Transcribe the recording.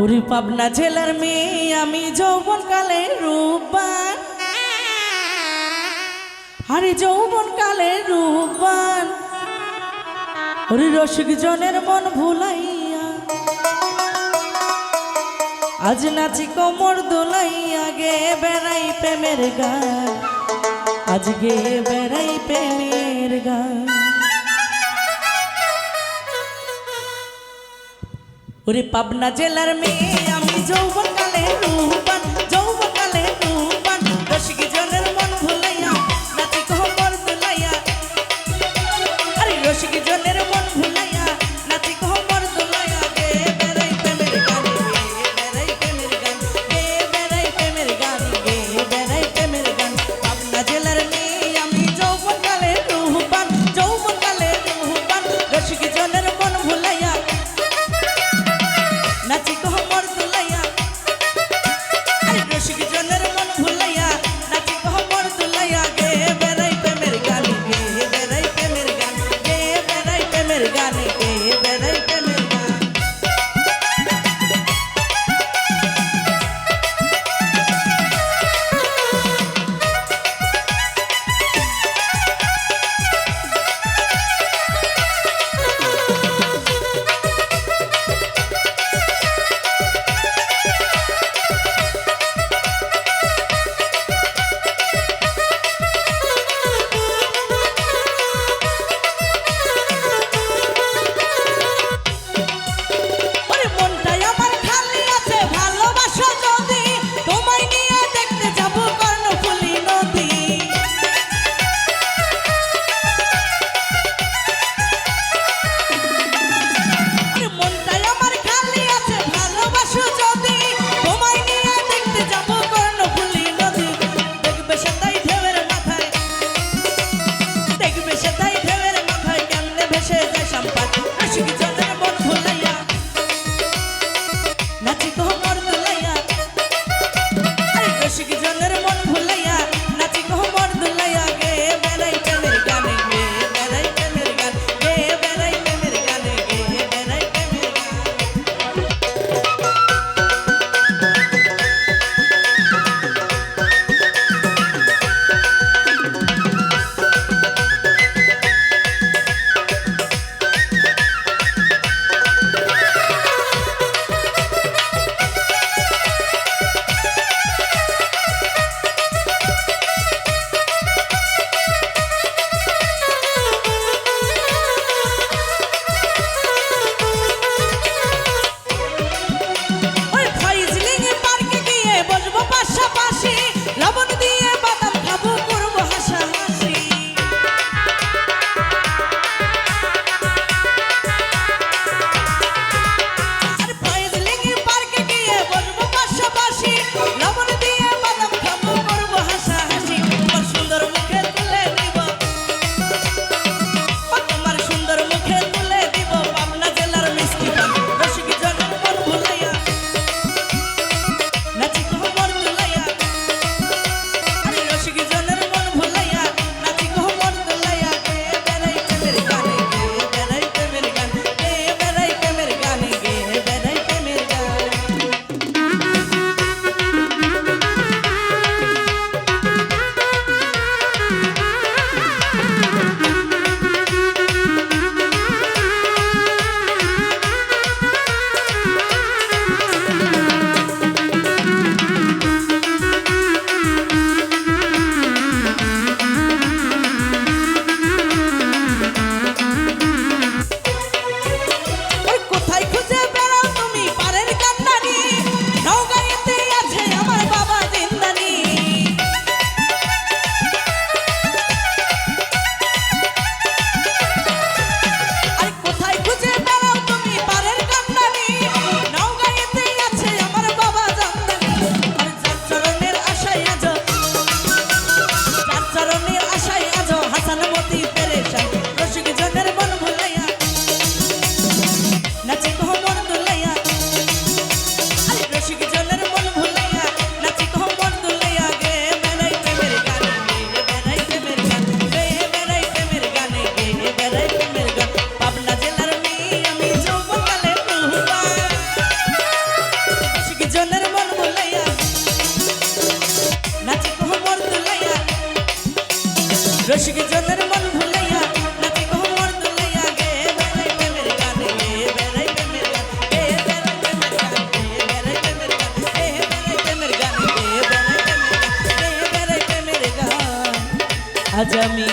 ওরে পাবনা জেলার মেয়ে, আমি যৌবন কালে রূপবান। আরে যৌবন কালে রূপবান। ওরে রসিক জনের মন ভুলাইয়া, আজ নাচি কোমর দোলাইয়া গে বেড়াই প্রেমের গান। আজ গে বেড়াই প্রেমের গান। ওরে পাবনা জেলার মেয়ে আমি যৌবকালে রূপান যৌবন রসিক চন্দ্রের মন ভুলাইয়া নাতি গো মন তুলাইয়া গে? বেড়াই আজ আমি